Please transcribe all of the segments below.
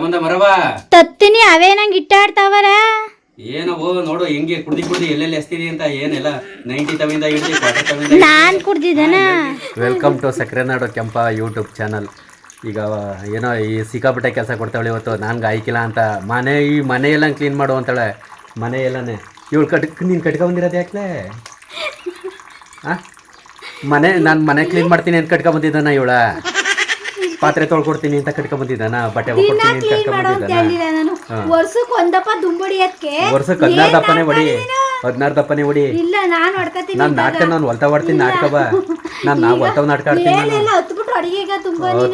ತಗೊಂಬಂದ ಮರವ? ತತ್ತೀನಿ ಅವೇ ನಂಗೆ ಇಟ್ಟಾಡ್ತಾವರ? ಏನೋ ನೋಡು ಹೆಂಗೆ ಕುಡ್ದಿ ಕುಡ್ದಿ ಎಲ್ಲೆಲ್ಲಿ ಎಸ್ತಿದಿ ಅಂತ ಏನೆಲ್ಲ ನೈಂಟಿ ತವಿಂದ ಹಿಡ್ದಿ ಕ್ವಾರ್ಟರ್ ತವಿಂದ ನಾನ್ ಕುಡ್ದಿದ್ದನ? ವೆಲ್ಕಮ್ ಟು ಸಕ್ಕರೆ ನಾಡು ಕೆಂಪ ಯೂಟ್ಯೂಬ್ ಚಾನಲ್ ಈಗ ಏನೋ ಈ ಸಿಕ್ಕಾಪಟ್ಟೆ ಕೆಲಸ ಕೊಡ್ತಾಳೆ ಇವತ್ತು ನನ್ಗೆ ಆಯ್ಕಿಲ್ಲ ಅಂತ. ಮನೆ ಈ ಮನೆ ಎಲ್ಲ ಕ್ಲೀನ್ ಮಾಡು ಅಂತಾಳೆ ಮನೆ ಎಲ್ಲನೇ ಇವಳು ಕಟ್ ನೀನು ಕಟ್ಕೊಂಬಂದಿರೋದು ಯಾಕ್ಲೆ? ಹಾಂ ಮನೆ ನಾನು ಮನೆ ಕ್ಲೀನ್ ಮಾಡ್ತೀನಿ ಅಂತ ಕಟ್ಕೊಂಬಂದಿದ್ದಾನ ಇವಳ. ಪಾತ್ರೆ ತೊಳ್ಕೊಡ್ತೀನಿ ಅಂತ ಕಟ್ಕೊಂಬಂದಿದ್ದಾನ ಬಟ್ಟೆ ಒಗ್ಕೊಡ್ತೀನಿ ಅಂತ ಕಟ್ಕೊಂಬಂದಿದ್ದಾನ ಹೇಳಿಲ್ಲ ನಾನು. ವರ್ಷಕ್ ಒಂದಪ್ಪ ದುಂಬಡಿ ಅದಕ್ಕೆ ವರ್ಷಕ್ಕೆ ಹದಿನಾರು ದಪ್ಪನೇ ಹೊಡಿ. ಹದಿನಾರು ದಪ್ಪನೇ ಹೊಡಿ. ಇಲ್ಲ ನಾನು ಹೊಡ್ಕತೀನಿ ನಾನು ನಾಟಕ ನಾನು ಹೊಲ್ತಾ ಹೊಡ್ತೀನಿ ನಾಟಕ ಬಾ. ನಾನು ನಾವು ಹೊಲ್ತಾವ್ ನಾಟಕ ಆಡ್ತೀನಿ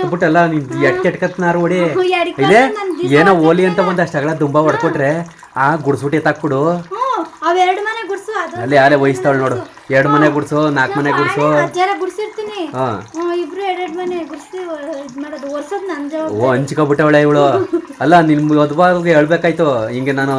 ಹತ್ಬಿಟ್ಟಲ್ಲ ನೀನ್ ಎಟ್ ಎಟ್ಕತ್ ನಾರು ಹೊಡಿ. ಇಲ್ಲೇ ಏನೋ ಓಲಿ ಅಂತ ಒಂದ್ ಅಷ್ಟಗಳ ದುಂಬ ಹೊಡ್ಕೊಟ್ರೆ ಆ ಗುಡ್ಸ್ಬಿಟ್ಟು ಎತ್ತಾಕ್ಬಿಡು ಅವೆರಡು ಮನೆ ಗುಡ್ಸು ಅಲ್ಲಿ ಯಾರೇ ವಹಿಸ್ತಾವಳು ನೋಡು. ಎರಡು ಮನೆ ಗುಡ್ಸು ನಾಲ್ಕು ಮನೆ ಗುಡ್ಸು ಹಾ. ಹ್ಮ್ ಇಬ್ರು ಎರಡೆರಡು ಮನೆ ಗುಡ್ಸಿ ಇದ್ ಮಾಡೋದು. ವರ್ಷದ್ ನನ್ ಜವಾಬ್ದಾರಿ. ಓ ಹಂಚ್ಕೊಬಿಟ್ಟವಳೆ ಇವಳು. ಅಲ್ಲ ನಿನ್ ಒದ್ಬಾರ್ಗೆ ಹೇಳ್ಬೇಕಾಯ್ತು. ಹಿಂಗೆ ನಾನು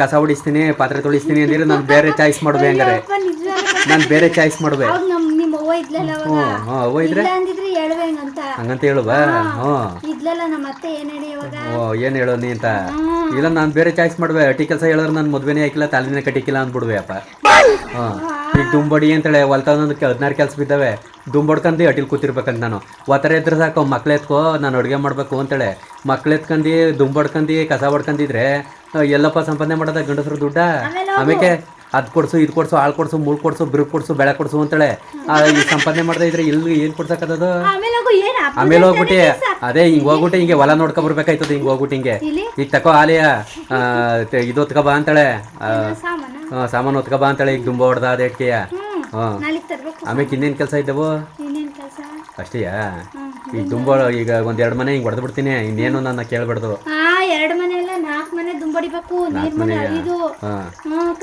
ಕಸ ಹೊಡಿಸ್ತೀನಿ ಪಾತ್ರೆ ತೊಳಿಸ್ತೀನಿ ಅಂದ್ರೆ ನಾನು ಬೇರೆ ಚಾಯ್ಸ್ ಮಾಡ್ದೆ ಹಂಗಾರೆ. ನಿಜ ನಾನು ಬೇರೆ ಚಾಯ್ಸ್ ಮಾಡುವೆ ಅವಾಗ ನಮ್ ನಿಮ್ಮ ಅವ್ವ ಇದ್ಲಲ್ಲ ಅವಾಗ? ಹ್ಞೂ ಇದ್ರೆ? ಇಲ್ಲ ಅಂದಿದ್ರೆ ಹಂಗಂತ ಹಂಗಂತ ಹೇಳುವ? ಹ್ಞೂ ಇದ್ಲಲ್ಲ ನಮ್ಮ ಅತ್ತೆ ಏನ್ ಹೇಳಿ ಇವಾಗ? ಓ ಏನು ಹೇಳೋ ನೀ ಅಂತ. ಇಲ್ಲ ನಾನು ಬೇರೆ ಚಾಯ್ಸ್ ಮಾಡ್ಬೇ. ಅಟ್ಟಿ ಕೆಲಸ ಹೇಳಿದ್ರೆ ನಾನು ಮದ್ವೆನೇ ಹಾಕಿಲ್ಲ ತಾಲಿನೇ ಕಟ್ಟಿಕ್ಕಿಲ್ಲ ಅಂದ್ಬಿಡುವೆ ಅಪ್ಪ. ಹಾಂ. ದುಂಬಡಿ ಅಂತೇಳಿ ಹೊಲ್ತನೊಂದಕ್ಕೆ ಹದಿನಾರು ಕೆಲಸ ಬಿದ್ದಾವೆ. ದುಂಬಡ್ಕಂದು ಅಟಿಲ್ ಕೂತಿರ್ಬೇಕಂತ ನಾನು. ಒತ್ತರ ಇದ್ರೆ ಸಾಕು ಮಕ್ಳು ಎತ್ಕೋ ನಾನು ಅಡುಗೆ ಮಾಡಬೇಕು ಅಂತೇಳಿ. ಮಕ್ಳು ಎತ್ಕಂದು ದುಂಬಡ್ಕಂದು ಕಸ ಹೊಡ್ಕಂದಿದ್ರೆ ಎಲ್ಲಪ್ಪ ಸಂಪಾದನೆ ಮಾಡೋದ ಗಂಡಸರು ದುಡ್ಡ? ಆಮೇಲೆ ಅದು ಕೊಡಿಸು ಇದು ಕೊಡಿಸು ಹಾಳು ಕೊಡಿಸು ಮುಳ್ಳು ಕೊಡಿಸು ಬಿರು ಕೊಡಿಸು ಬೆಳೆ ಕೊಡಿಸು ಅಂತೇಳೆ. ಆ, ಈ ಸಂಪಾದನೆ ಮಾಡ್ತಾ ಇದ್ರೆ ಇಲ್ಲಿ ಏನು ಕೊಡ್ಸಕ್ಕದದು ಆಮೇಲೆ ಹೋಗ್ಬಿಟ್ಟಿ. ಅದೇ ಹಿಂಗೆ ಹೋಗ್ಬಿಟ್ಟು ಹಿಂಗೆ ಹೊಲ ನೋಡ್ಕೊ ಬರ್ಬೇಕಾಯ್ತದ ಹಿಂಗೆ ಹೋಗ್ಬಿಟ್ಟು ಹಿಂಗೆ. ಈಗ ತಕೋ ಆಲಿಯ ಇದು ಹೊತ್ಕ ಬಾ ಅಂತಾಳೆ. ಸಾಮಾನ? ಆ, ಸಾಮಾನು ಹೊತ್ಕ ಬಾ ಅಂತೇಳೆ ಈಗ ದುಂಬ ಹೊಡ್ದ ಅದೇ ಇಟ್ಕೆಯ ಹಾಂ ಆಮೇಲೆ ಇನ್ನೇನು ಕೆಲಸ ಇದ್ದವು? ಅಷ್ಟೇಯಾ ಈಗ ದುಂಬ ಈಗ ಒಂದ್ ಎರಡು ಮನೆ ಹಿಂಗೆ ಹೊಡೆದು ಬಿಡ್ತೀನಿ ಇನ್ನೇನು ನನ್ನ ಕೇಳ್ಬಾರ್ದು ಹಾ ಎರಡ್ ಮನೆ ಅಲ್ಲ ನಾಲ್ಕ್ ನೀರ್ ಮನೆ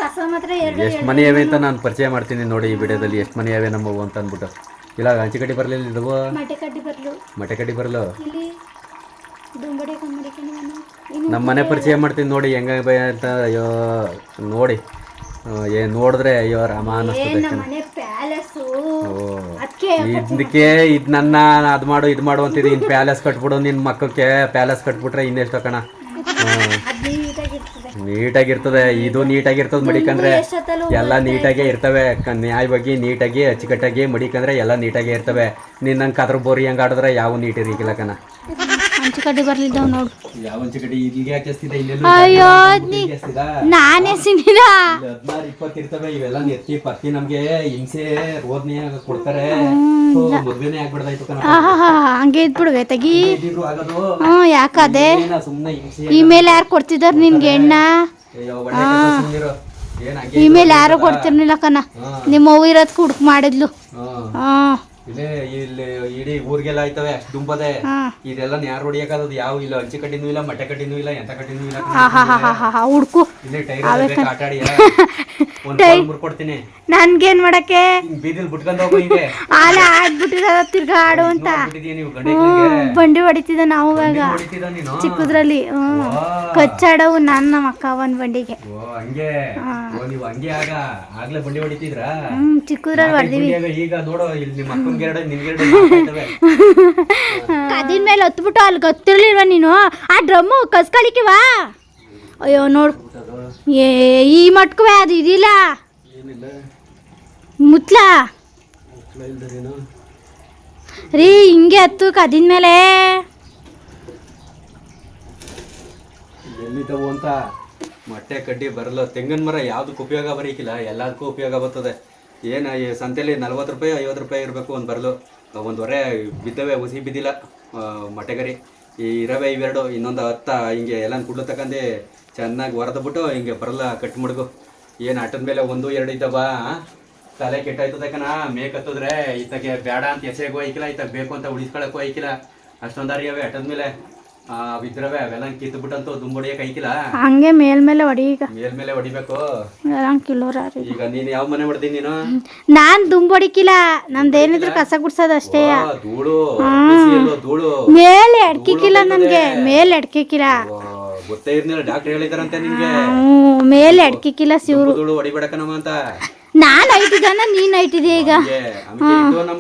ಕಸ ಮಾತ್ರ ಎರಡು ಎಷ್ಟು ಮನೆ ಯಾವೆ ಅಂತ ನಾನು ಪರಿಚಯ ಮಾಡ್ತೀನಿ ನೋಡಿ ಈ ವಿಡಿಯೋದಲ್ಲಿ ಎಷ್ಟು ಮನೆ ಅವೆ ನಮ್ಮವು ಅಂತ ಅಂದ್ಬಿಟ್ಟು. ಇಲ್ಲ ಹಂಚಿಕಟ್ಟಿ ಬರಲಿಲ್ಲ ಇದ್ದವು ಮಟೆ ಕಡ್ಡಿ ಬರ್ಲು. ಮಟೆ ಕಡ್ಡಿ ಬರಲು? ಇಲ್ಲಿ ದುಂಬಡಿ ನಮ್ಮ ಮನೆ ಪರಿಚಯ ಮಾಡ್ತೀನಿ ನೋಡಿ ಹೆಂಗ ಅಂತ ಅಯ್ಯೋ ನೋಡಿ. ಏ ನೋಡಿದ್ರೆ ಅಯ್ಯೋ ರಾಮ ಅನ್ನಿಸ್ತದೆ ಇದಕ್ಕೆ ಇದು ನನ್ನ ಅದು ಮಾಡು ಇದು ಮಾಡು ಅಂತಿದ್ದೀನಿ. ಇನ್ನು ಪ್ಯಾಲೇಸ್ ಕಟ್ಬಿಡು ನಿನ್ನ ಮಕ್ಕಕ್ಕೆ ಪ್ಯಾಲೇಸ್ ಕಟ್ಬಿಟ್ರೆ ಇನ್ನೆಷ್ಟು ಕಣ. ಅದ್ ನೀಟಾಗಿರ್ತದೆ ಇದು ನೀಟಾಗಿರ್ತದೆ ಮಡಿಕಂದ್ರೆ ಎಲ್ಲಾ ನೀಟಾಗೆ ಇರ್ತವೆ. ನ್ಯಾಯ ನ್ಯಾಯವಾಗಿ ನೀಟಾಗಿ ಅಚ್ಚುಕಟ್ಟಾಗಿ ಮಡಿಕಂದ್ರೆ ಎಲ್ಲ ನೀಟಾಗೆ ಇರ್ತವೆ. ನಿನ್ನ ಕದ್ರ ಬೋರಿ ಹಂಗೆ ಆಡಿದ್ರೆ ಯಾವ ನೀಟ್ ಇರಲಿಲ್ಲ ಕಣ. ಹಂಚು ಕಡ್ಡಿ ಬರ್ಲಿದ್ದಾವ್ ನೋಡು. ಯಾವ ಹಂಚಿಕಟ್ಟಿ ಇಲ್ಲಿಗೆ ಹಾಕಿಸ್ತಿದ್ದೆ ಅಯ್ಯೋ ನಾನೇ ಹದಿನಾರು ಇಪ್ಪತ್ತು ಇರ್ತವೆ ಇವೆಲ್ಲ ನೆತ್ತಿ ನಮ್ಗೆ ಹಿಂಸೆ ರೋದನೆ ಕೊಡ್ತಾರೆ. ಸೊ ಮದ್ವೆನೇ ಆಗ್ಬಿಡ್ದಾಯ್ತು ಕಣ ಆಹಾ ಹಂಗೆ ಇದ್ಬಿಡುವೆ ತಗಿ. ಹ್ಞೂ ಯಾಕದೆ ಈ ಮೇಲೆ ಯಾರು ಕೊಡ್ತಿದಾರ ನಿನ್ಗೆ ಎಣ್ಣ ಅಯ್ಯೋ, ಮೇಲೆ ಯಾರು ಕೊಡ್ತಿರ್ಲಿಲ್ಲ ಕಣ. ನಿಮ್ಮ ಅವ್ವ ಇರೋದ್ ಕುಡ್ಕ್ ಮಾಡಿದ್ಲು. ಹಾ. ಇಲ್ಲೇ ಇಲ್ಲಿ ಇಡೀ ಊರಿಗೆಲ್ಲ ಆಯ್ತವೆ ಅಷ್ಟು ದುಂಬದೆ. ಇದೆಲ್ಲ ಯಾರು ಹೊಡಿಯಕ್ಕಾಗದು ಯಾವ ಇಲ್ಲ ಅಂಚಿ ಕಟ್ಟಿನೂ ಇಲ್ಲ ಮಟ್ಟೆ ಕಟ್ಟಿನೂ ಇಲ್ಲ ಎಂತ ಕಟ್ಟಿನೂ ಇಲ್ಲ ಹುಡ್ಕು. ಇಲ್ಲಿ ಟೈರ್ ಆಟ ಆಡಿ ಒಂದ್ ಕಾಲ್ ಮುರ್ಕೊಡ್ತೀನಿ ನನ್ಗೇನ್ ಮಾಡಕ್ಕೆ? ಬೀದಿಲ್ ಬಿಟ್ಕೊಂಡ್ ಹೋಗು ಹಿಂಗೆ. ಆಲ ಆಡ್ಬಿಟ್ಟಿದ ತಿರ್ಗಾ ಆಡು ಅಂತ. ಬಂಡಿ ಹೊಡಿತಿದ್ದ ನಾವು ಇವಾಗ. ಚಿಕ್ಕದ್ರಲ್ಲಿ ಕಚ್ಚಾಡವು ನಾನ್ ನಮ್ಮ ಅಕ್ಕ ಒಂದ್ ಬಂಡಿಗೆ. ಹಂಗೆ. ನೀವು ಹಂಗೆ ಆಗ ಆಗ್ಲೇ ಬಂಡಿ ಹೊಡಿತಿದ್ರಾ? ಹ್ಮ್ ಚಿಕ್ಕದ್ರಲ್ಲಿ ಹೊಡೆದಿವಿ. ಈಗ ನೋಡೋ ಇಲ್ಲಿ ನಿಮ್ಮ ಕದಿನ ಮೇಲೆ ಹೊತ್ಬಿಟ್ಟು ಅಲ್ಲಿ ಗೊತ್ತಿರ್ಲಿಲ್ವ ನೀನು? ಆ ಡ್ರಮ್ಮು ಕಸ್ಕಳಿಕಿವಾ ಅಯ್ಯೋ ನೋಡು. ಏ ಈ ಮಟ್ಕುವೆ ಅದು ಇದಿಲ್ಲ. ಏನಿಲ್ಲ. ಮುತ್ಲ. ಇಲ್ದರೇನು? ರೀ ಹಿಂಗೆ ಹತ್ತು ಕದಿನ ಮೇಲೆ. ಎಲ್ಲಿದ್ದವು ಅಂತ? ಮೊಟ್ಟೆ ಕಡ್ಡಿ ಬರಲ್ಲ ತೆಂಗಿನ ಮರ ಯಾವ್ದಕ್ಕೆ ಉಪಯೋಗ ಬರೀಕಿಲ್ಲ. ಎಲ್ಲದಕ್ಕೂ ಉಪಯೋಗ ಬರ್ತದೆ. ಏನು ಈ ಸಂತೆಲಿ ನಲ್ವತ್ತು ರೂಪಾಯಿ, ಐವತ್ತು ರೂಪಾಯಿ ಇರಬೇಕು ಒಂದು ಬರಲು. ಒಂದು ಹೊರೆ ಬಿದ್ದವೆ ಹುಸಿ ಬಿದ್ದಿಲ್ಲ. ಮೊಟ್ಟೆಗರಿ. ಈ ಇರವೆ ಇವೆರಡು, ಇನ್ನೊಂದು ಹತ್ತ ಹಿಂಗೆ ಎಲ್ಲ ಕುಡ್ಲು ತಕಂಡು ಚೆನ್ನಾಗಿ ಹೊರದ್ಬಿಟ್ಟು ಹಿಂಗೆ ಬರಲ್ಲ ಕಟ್ ಮುಡ್ಗು. ಏನು ಆಟದ ಮೇಲೆ ಒಂದು, ಎರಡು ಇದ್ದವ ತಲೆ ಕೆಟ್ಟಾಯ್ತು ತಕನ ಮೇಕ್ ಹತ್ತಿದ್ರೆ ಈತಗೆ ಬೇಡ ಅಂತ ಎಸೆಗೂ ಐಕಿಲ್ಲ ಈತಗೆ ಬೇಕು ಅಂತ ಉಳಿಸ್ಕೊಳಕ್ಕೂ ಐಕಿಲ್ಲ. ಅಷ್ಟೊಂದಾರಿ ಅವೆ ಆಟದ ಮೇಲೆ. ಬಿದ್ರವೆ ಅವೆಲ್ಲ ಮೇಲೆ ದುಂಬಡಿಯಕ್ಕೆ ಐಕಿಲ್ಲ ಹಂಗೆ ಮೇಲ್ಮೇಲೆ ಹೊಡಿ ಈಗ. ಮೇಲ್ಮೇಲೆ ಹೊಡಿಬೇಕು ಕಿಲೋರ ಈಗ? ನೀನು ಯಾವ ಮನೆ ಹೊಡ್ದಿ ನೀನು? ನಾನ್ ದುಂಬ್ ಹೊಡಿಕಿಲ್ಲ ನಮ್ದೇನಿದ್ರು ಕಸ ಗುಡ್ಸೋದು ಅಷ್ಟೇ. ಧೂಳು. ಧೂಳು. ಮೇಲೆ ಎಡ್ಕಿಕ್ಕಿಲ್ಲ ನನ್ಗೆ. ಮೇಲೆ ಎಡ್ಕಿಕ್ಕಿಲ್ಲ ಗೊತ್ತೇ ಇರ್ನಿಲ್ಲ ಡಾಕ್ಟರ್ ಹೇಳಿದಾರಂತೆ ನಿಮ್ಗೆ ಮೇಲೆ ಎಡ್ಕಿಕ್ಕಿಲ್ಲ ಶಿವ್ರು. ಧೂಳು ಹೊಡಿಬೇಡಕನಮ್ಮ ಅಂತ. ನಾನ್ ಐಟಿದಾನ ನೀನ್ ಐಟಿದೆ ಈಗ?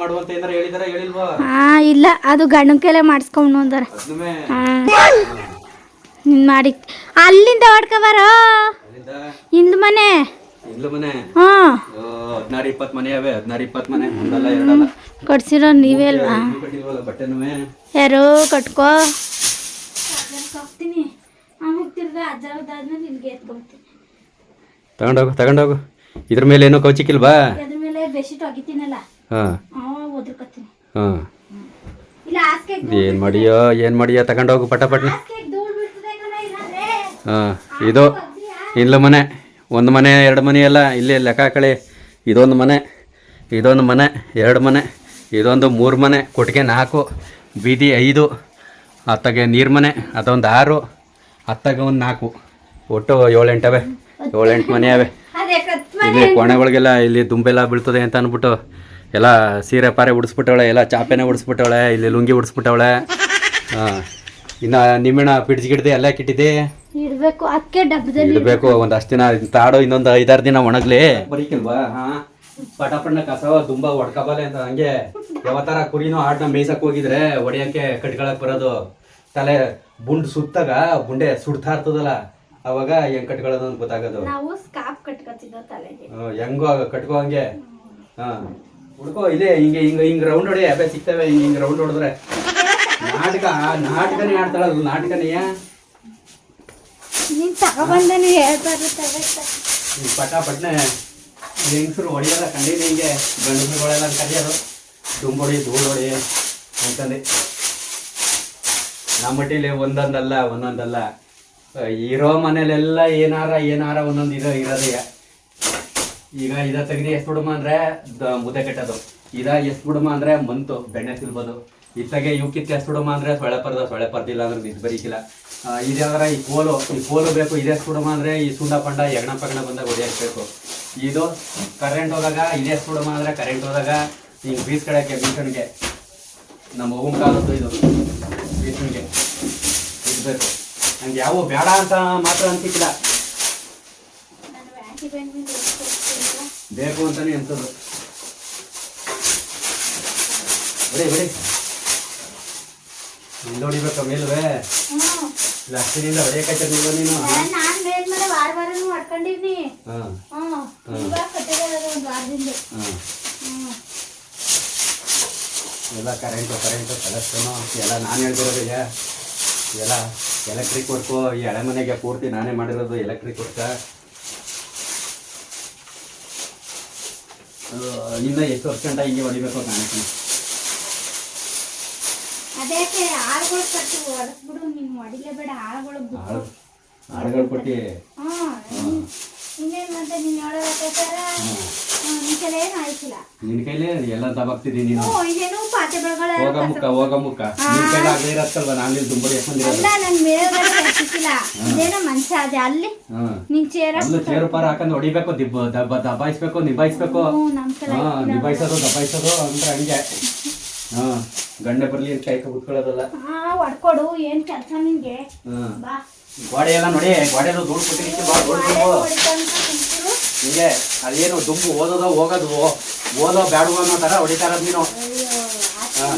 ಮಾಡುವಂತ ಏನಾರ ಹೇಳಿದಾರ ಹೇಳಿಲ್ವಾ? ಹಾ ಇಲ್ಲ ಅದು ಗಂಡನ ಕೈಲೇ ಮಾಡಿಸ್ಕೊಂಡು ಅಂದಾರ ನಿನ್ ಮಾಡಿ ಅಲ್ಲಿಂದ ಹೊಡ್ಕೊಬಾರೋ? ಬರೋ ಹಿಂದ್ ಮನೆ? ಕೊಡ್ಸಿರೋ ನೀವೇ ಅಲ್ವಾ? ಯಾರು ಕಟ್ಕೋ. ತಗೊಂಡೋಗು ತಗೊಂಡೋಗು. ಇದ್ರ ಮೇಲೆ ಏನೋ ಕೌಚಿಕ್ಕಿಲ್ವಾ ಅದ್ರ ಮೇಲೆ ಬೆಡ್ಶೀಟ್ ಒಗಿತೀನಲ್ಲ? ಹಾಂ. ಅವ ಒದ್ರಕತ್ತೀನಿ. ಹಾಂ. ಇಲ್ಲ ಹಾಸ್ಗೆ ಏನು ಮಾಡಿಯೋ ಏನು ಮಾಡಿಯೋ ತಗೊಂಡೋಗು ಪಟ ಪಟ್ನ. ಹಾಸ್ಗೆ ಧೂಳ್ ಬಿಡ್ತದೆ ಕಣ ಇಲ್ಲಾಂದ್ರೆ ಹಾಂ ಇದು ಇಲ್ಲ ಮನೆ. ಒಂದು ಮನೆ ಎರಡು ಮನೆ ಎಲ್ಲ ಇಲ್ಲಿ ಲೆಕ್ಕ ಕಳಿ ಇದೊಂದು ಮನೆ ಇದೊಂದು ಮನೆ ಎರಡು ಮನೆ ಇದೊಂದು ಮೂರು ಮನೆ ಕೊಟ್ಟಿಗೆ ನಾಲ್ಕು ಬೀದಿ ಐದು ಅತ್ತಗೆ ನೀರು ಮನೆ ಅದೊಂದು ಆರು ಅತ್ತಗೆ ಒಂದು ನಾಲ್ಕು. ಒಟ್ಟು ಏಳೆಂಟವೆ. ಏಳೆಂಟು ಮನೆ ಅವೆ. ಇಲ್ಲಿ ಕೋಣೆಗಳಿಗೆಲ್ಲ ಇಲ್ಲಿ ದುಂಬೆಲ್ಲ ಬೀಳ್ತದೆ ಅಂತ ಅಂದ್ಬಿಟ್ಟು ಎಲ್ಲ ಸೀರೆ ಪಾರೆ ಉಡಿಸ್ಬಿಟ್ಟವಳೆ ಎಲ್ಲ ಚಾಪೆನೆ ಉಡಿಸ್ಬಿಟ್ಟವಳೆ ಇಲ್ಲಿ ಲುಂಗಿ ಉಡಿಸ್ಬಿಟ್ಟವಳೆ. ಇನ್ನ ಇನ್ನು ಪಿಡ್ಜ್ ಪಿಡ್ಜಿ ಗಿಡ್ದೆ ಎಲ್ಲ ಕಿಟ್ಟಿದೆ ಇಡ್ಬೇಕು ಅದಕ್ಕೆ ಡಬ್ಬದಲ್ಲಿ ಇಡಬೇಕು ಒಂದಷ್ಟು ದಿನ ತಾಡೋ ಇನ್ನೊಂದು ಐದಾರು ದಿನ ಒಣಗ್ಲಿ. ಬರೀಕಿಲ್ವಾ? ಹಾ. ಪಟ ಪಟ್ನ ಕಸವ ತುಂಬಾ ಹೊಡ್ಕಬಾಲೆ ಅಂತ ಹಂಗೆ ಯಾವತ್ತಾರ ಕುರಿನೂ ಆಡ್ನ ಮೇಯ್ಸಕ್ ಹೋಗಿದ್ರೆ ಒಡೆಯಕ್ಕೆ ಕಟ್ಕೊಳಕ್ ಬರೋದು. ತಲೆ ಬುಂಡ್ ಸುತ್ತಾಗ ಬುಂಡೆ ಸುಡ್ತಾ ಇರ್ತದಲ್ಲ. ಅವಾಗ ಹೆಂಗ್ ಕಟ್ಕೊಳ್ಳೋದು ಅಂತ ಗೊತ್ತಾಗೋದು? ನಾವು ಸ್ಕಾಪ್ ಕಟ್ಕೊತಿದ್ದೋ ತಲೆಗೆ. ಹ್ಮ್, ಹೆಂಗೋ ಕಟ್ಕೋ ಹಂಗೆ. ಹಾ. ಹುಡ್ಕೋ ಇಲ್ಲೇ ಹಿಂಗೆ ಹಿಂಗೆ ಹಿಂಗ್ ರೌಂಡ್ ಹೊಡಿ ಅಬ್ಬೆ ಸಿಗ್ತವೆ ಹಿಂಗೆ ಹಿಂಗ್ ರೌಂಡ್ ಹೊಡೆದ್ರೆ. ನಾಟಕ ನಾಟಕನೇ ಆಡ್ತಾಳಲ್ಲ ನಾಟಕನೇ. ನೀನ್ ತಗೊಬಂದೆ ನೀವು ಹೇಳ್ಬಾರ್ದು ಈ ಪಟ ಪಟ್ನೆ ಹೆಂಗಸರು ಹೊಡಿಯಲ್ಲ ಕಂಡಿಲ್ಲ ಹಿಂಗೆ ಗಂಡಸುಗಳೆಲ್ಲ ಕರಿಯೋದು. ದುಂಬೊಡಿ ಧೂಳು ಹೊಡಿ ಅಂತಂದು. ನಮ್ಮ ಮಟ್ಟಿಲಿ ಒಂದೊಂದಲ್ಲ ಒಂದೊಂದಲ್ಲ. ಆ, ಇರೋ ಮನೇಲೆಲ್ಲ ಏನಾರ ಏನಾರ ಒಂದೊಂದು ಇರೋ ಇರೋದೇ ಈಗ. ಇದ ತೆಗ್ದು ಎಷ್ಟು ಬಿಡಮ ಅಂದರೆ ಮುದ್ದೆ ಕೆಟ್ಟದು ಇದ ಎಷ್ಟು ಬಿಡಮ ಅಂದರೆ, ಮಂತು, ಬೆಣ್ಣೆ ತಿನ್ಬೋದು. ಇತ್ತಾಗೆ ಇವು ಕಿತ್ತು ಎಷ್ಟು ಬಿಡಮ ಅಂದ್ರೆ, ಸೊಳ್ಳೆ ಪರ್ದ, ಸೊಳ್ಳೆ ಪರ್ದಿಲ್ಲ ಅಂದ್ರೆ ನಿದ್ ಬರೀಕಿಲ್ಲ ಇದಾದ್ರ ಈ ಕೋಲು ಈ ಕೋಲು ಬೇಕು ಇದೆಷ್ಟು ಬಿಡಮ ಅಂದರೆ, ಈ ಸುಂಡ ಪಂಡ, ಎಗಣ ಪಗಣ ಬಂದಾಗ ಹೊಡಿಯಕ್ ಬೇಕು ಇದು ಕರೆಂಟ್ ಹೋದಾಗ ಇದೆಷ್ಟು ಬಿಡಮ ಅಂದರೆ ಕರೆಂಟ್ ಹೋದಾಗ ಈಗ ಬೀಸ್ ಕಡಕ್ಕೆ ಬೀಸಣಿಗೆ ನಮ್ಮ ಹೋಮ್ ಕಾಲದ್ದು ಇದು. ಬೀಸಣಿಗೆ ಇಡ್ಬೇಕು. ನಂಗೆ ಯಾವ ಬೇಡ ಅಂತ ಮಾತ್ರ ಅಂತಿಲ್ಲ ಬೇಕು ಅಂತಾನೆ ಎಂತದ್ದು ಬಿಡಿ ಬಿಡಿ ಇಲ್ಲಿ ಹೊಡಿಬೇಕ ಮೇಲುವೆ? ಹ್ಞೂ ಇಲ್ಲ ಅಷ್ಟಿನಿಂದ ನೀವು ನೀನು ನಾನು. ವಾರ ವಾರನೂ ಹಾ. ವಾರದಿಂದ. ಹಾ. ಹ್ಞೂ ಎಲ್ಲ ಕರೆಂಟು ಕರೆಂಟು ಕಲೆಕ್ಷನು ಎಲ್ಲ ನಾನು ಹೇಳ್ತಿರೋದಯ್ಯ ಎಲ್ಲ ಎಲೆಕ್ಟ್ರಿಕ್ ವರ್ಕು ಈ ಹಳೆ ಮನೆಗೆ ಪೂರ್ತಿ ನಾನೇ ಮಾಡಿರೋದು ಎಲೆಕ್ಟ್ರಿಕ್ ವರ್ಕ ಇನ್ನ ಎಷ್ಟು ವರ್ಷ ಗಂಟ ಹಿಂಗೆ ಹೊಡಿಬೇಕು ಕಾಣಕ್ಕೆ ಇನ್ನೇನ್ ಆಳುಗಳು ನೀನ್ ಹೊಡೆಸ್ಬಿಡು ನೀನು ಕೈಲಿ ಎಲ್ಲ ದಬಾಕ್ತಿದ್ದೀನಿ ನೀನು? ಹೋಗ ಮುಖ ಹೋಗ ಮುಖ ನಿನ್ ಕೈಲ ಆಗದೆ ಇರತ್ತಲ್ವ? ನಾನು ಇಲ್ಲಿ ತುಂಬಾ ನಿನ್ ಚೇರ ಪಾರ ಹಾಕೊಂಡು ಹೊಡಿಬೇಕು ದಿಬ್ಬ ದಬ್ಬ ದಬಾಯಿಸ್ಬೇಕು ನಿಭಾಯಿಸ್ಬೇಕು. ಹಾ ನಿಭಾಯಿಸೋದು ದಬಾಯಿಸೋದು ಅಂದ್ರೆ ಹಂಗೆ. ಹಾ ಗಂಡೆ ಬರ್ಲಿ ಅಂತ ಕೈ ಕುತ್ಕೊಳ್ಳೋದಲ್ಲ. ಹಾ ಹೊಡ್ಕೊಡು ಏನ್ ಕೆಲಸ ನಿನ್ಗೆ ಬಾ. ಗೋಡೆ ಎಲ್ಲ ನೋಡಿ ಗೋಡೆ ಧೂಳು ಕೊಟ್ಟಿದ್ದಕ್ಕೆ ಬಾ ಧೂಳು ಬಾಳೆ ದುಂಬು ಹೊಡಿಕೊಂತ ಕುಂತ್ರು. ಹಿಂಗೆ ಅದೇನು ದುಂಬು ಓದೋದೋ ಹೋಗೋದು ಓದೋ ಬ್ಯಾಡುವ ಅನ್ನೋ ತರ ಹೊಡಿತಾರ ನೀನು. ಹಾಂ.